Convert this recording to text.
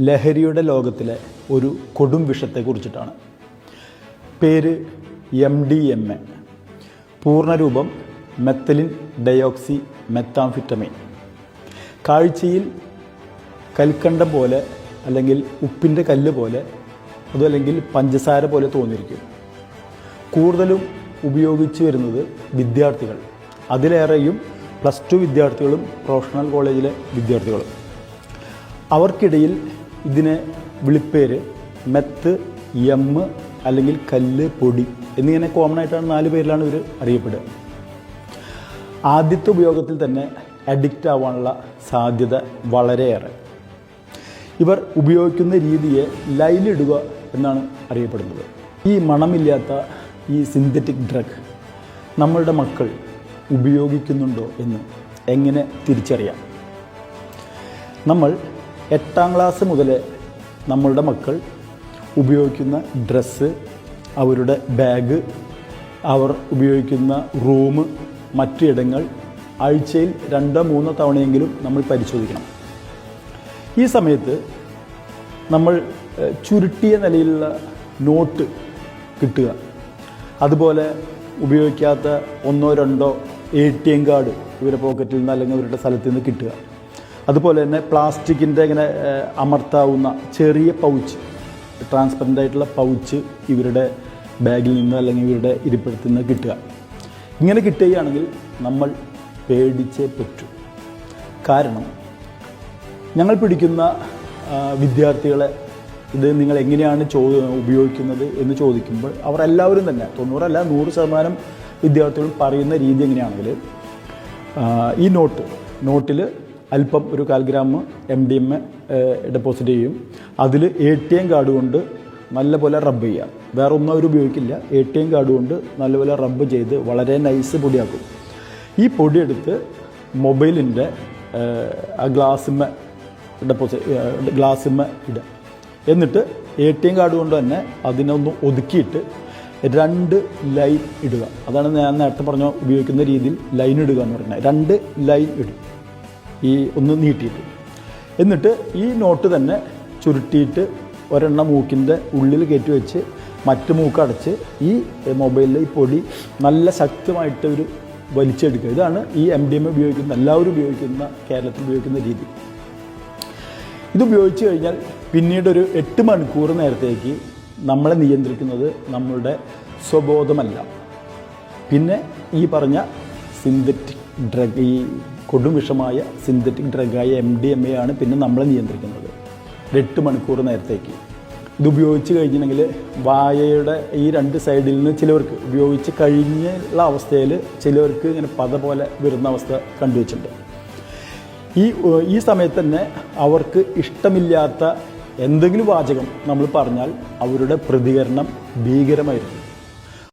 ലഹരിയുടെ ലോകത്തിലെ ഒരു കൊടും വിഷത്തെക്കുറിച്ചിട്ടാണ്. പേര് എം ഡി എം എ പൂർണരൂപം മെത്തലിൻ ഡയോക്സി മെത്താംഫിറ്റമിൻ കാഴ്ചയിൽ കൽക്കണ്ടം പോലെ അല്ലെങ്കിൽ ഉപ്പിന്റെ കല്ല് പോലെ അതല്ലെങ്കിൽ പഞ്ചസാര പോലെ തോന്നിയിരിക്കും. കൂടുതലും ഉപയോഗിച്ചു വരുന്നത് വിദ്യാർത്ഥികൾ. അതിലേറെയും പ്ലസ് ടു വിദ്യാർത്ഥികളും പ്രൊഫഷണൽ കോളേജിലെ വിദ്യാർത്ഥികളും. അവർക്കിടയിൽ ഇതിനെ വിളിപ്പേര് മെത്ത് എമ്മ് അല്ലെങ്കിൽ കല്ല് പൊടി എന്നിങ്ങനെ കോമൺ ആയിട്ടാണ് നാല് പേരിലാണ് ഇവർ അറിയപ്പെടുക. ആദ്യത്തെ ഉപയോഗത്തിൽ തന്നെ അഡിക്റ്റ് ആവാനുള്ള സാധ്യത വളരെയേറെ. ഇവർ ഉപയോഗിക്കുന്ന രീതിയെ ലൈലിടുക എന്നാണ് അറിയപ്പെടുന്നത്. ഈ മണമില്ലാത്ത ഈ സിന്തറ്റിക് ഡ്രഗ് നമ്മളുടെ മക്കൾ ഉപയോഗിക്കുന്നുണ്ടോ എന്ന് എങ്ങനെ തിരിച്ചറിയാം? നമ്മൾ എട്ടാം ക്ലാസ് മുതൽ നമ്മളുടെ മക്കൾ ഉപയോഗിക്കുന്ന ഡ്രസ്സ് അവരുടെ ബാഗ് അവർ ഉപയോഗിക്കുന്ന റൂം മറ്റിടങ്ങൾ ആഴ്ചയിൽ രണ്ടോ മൂന്നോ തവണയെങ്കിലും നമ്മൾ പരിശോധിക്കണം. ഈ സമയത്ത് നമ്മൾ ചുരുട്ടിയ നിലയിലുള്ള നോട്ട് കിട്ടുക. അതുപോലെ ഉപയോഗിക്കാത്ത ഒന്നോ രണ്ടോ എ ടി എം കാർഡ് ഇവരുടെ പോക്കറ്റിൽ നിന്ന് അല്ലെങ്കിൽ ഇവരുടെ സ്ഥലത്ത് നിന്ന് കിട്ടുക. അതുപോലെ തന്നെ പ്ലാസ്റ്റിക്കിന്റെ ഇങ്ങനെ അമർത്താവുന്ന ചെറിയ പൗച്ച് ട്രാൻസ്പെറന്റ് ആയിട്ടുള്ള പൗച്ച് ഇവരുടെ ബാഗിൽ നിന്ന് അല്ലെങ്കിൽ ഇവരുടെ ഇരിപ്പിടത്തിൽ നിന്ന് കിട്ടുക. ഇങ്ങനെ കിട്ടുകയാണെങ്കിൽ നമ്മൾ പേടിച്ചേ പറ്റൂ. കാരണം ഞങ്ങൾ പിടിക്കുന്ന വിദ്യാർത്ഥികളെ ഇത് നിങ്ങൾ എങ്ങനെയാണ് ചോ ഉപയോഗിക്കുന്നത് എന്ന് ചോദിക്കുമ്പോൾ അവർ എല്ലാവരും തന്നെ തൊണ്ണൂറല്ല നൂറ് ശതമാനം വിദ്യാർത്ഥികളും പറയുന്ന രീതി എങ്ങനെയാണെങ്കിൽ ഈ നോട്ട് നോട്ടിൽ അല്പം ഒരു കാൽ gram M D M deposit ചെയ്യും. അതിൽ എ ടി എം കാർഡ് കൊണ്ട് നല്ലപോലെ റബ്ബ് ചെയ്യാം. വേറെ ഒന്നും അവർ ഉപയോഗിക്കില്ല. എ ടി എം കാർഡ് കൊണ്ട് നല്ലപോലെ റബ്ബ് ചെയ്ത് വളരെ നൈസ് പൊടിയാക്കും. ഈ പൊടിയെടുത്ത് മൊബൈലിന്റെ ആ ഗ്ലാസ്മ ഡെപ്പോസിറ്റ് ഗ്ലാസ്മ ഇടുക. എന്നിട്ട് എ ടി എം കാർഡ് കൊണ്ട് തന്നെ അതിനൊന്ന് ഒതുക്കിയിട്ട് രണ്ട് ലൈൻ ഇടുക. അതാണ് ഞാൻ നേരത്തെ പറഞ്ഞ ഉപയോഗിക്കുന്ന രീതിയിൽ ലൈൻ ഇടുക എന്ന് പറഞ്ഞാൽ രണ്ട് ലൈൻ ഇടും ഈ ഒന്ന് നീട്ടിയിട്ട്. എന്നിട്ട് ഈ നോട്ട് തന്നെ ചുരുട്ടിയിട്ട് ഒരെണ്ണം മൂക്കിന്റെ ഉള്ളിൽ കയറ്റി വെച്ച് മറ്റ് മൂക്കടച്ച് ഈ മൊബൈലിലെ ഈ പൊടി നല്ല ശക്തമായിട്ട് ഒരു വലിച്ചെടുക്കുക. ഇതാണ് ഈ എം ഡി എം ഉപയോഗിക്കുന്ന എല്ലാവരും ഉപയോഗിക്കുന്ന കേരളത്തിൽ ഉപയോഗിക്കുന്ന രീതി. ഇത് ഉപയോഗിച്ച് കഴിഞ്ഞാൽ പിന്നീട് ഒരു എട്ട് മണിക്കൂർ നേരത്തേക്ക് നമ്മളെ നിയന്ത്രിക്കുന്നത് നമ്മളുടെ സ്വബോധമല്ല. പിന്നെ ഈ പറഞ്ഞ സിന്തറ്റിക് ഡ്രഗ് ഈ കൊടും വിഷമായ സിന്തറ്റിക് ഡ്രഗായ എം ഡി എം എ ആണ് പിന്നെ നമ്മളെ നിയന്ത്രിക്കുന്നത്. എട്ട് മണിക്കൂർ നേരത്തേക്ക്. ഇത് ഉപയോഗിച്ച് കഴിഞ്ഞിട്ടുണ്ടെങ്കിൽ വായയുടെ ഈ രണ്ട് സൈഡിൽ നിന്ന് ചിലവർക്ക് ഉപയോഗിച്ച് കഴിഞ്ഞുള്ള അവസ്ഥയിൽ ചിലവർക്ക് ഇങ്ങനെ പത പോലെ വരുന്ന അവസ്ഥ കണ്ടുവച്ചിട്ടുണ്ട് ഈ ഈ സമയത്ത് തന്നെ അവർക്ക് ഇഷ്ടമില്ലാത്ത എന്തെങ്കിലും വാചകം നമ്മൾ പറഞ്ഞാൽ അവരുടെ പ്രതികരണം ഭീകരമായിരുന്നു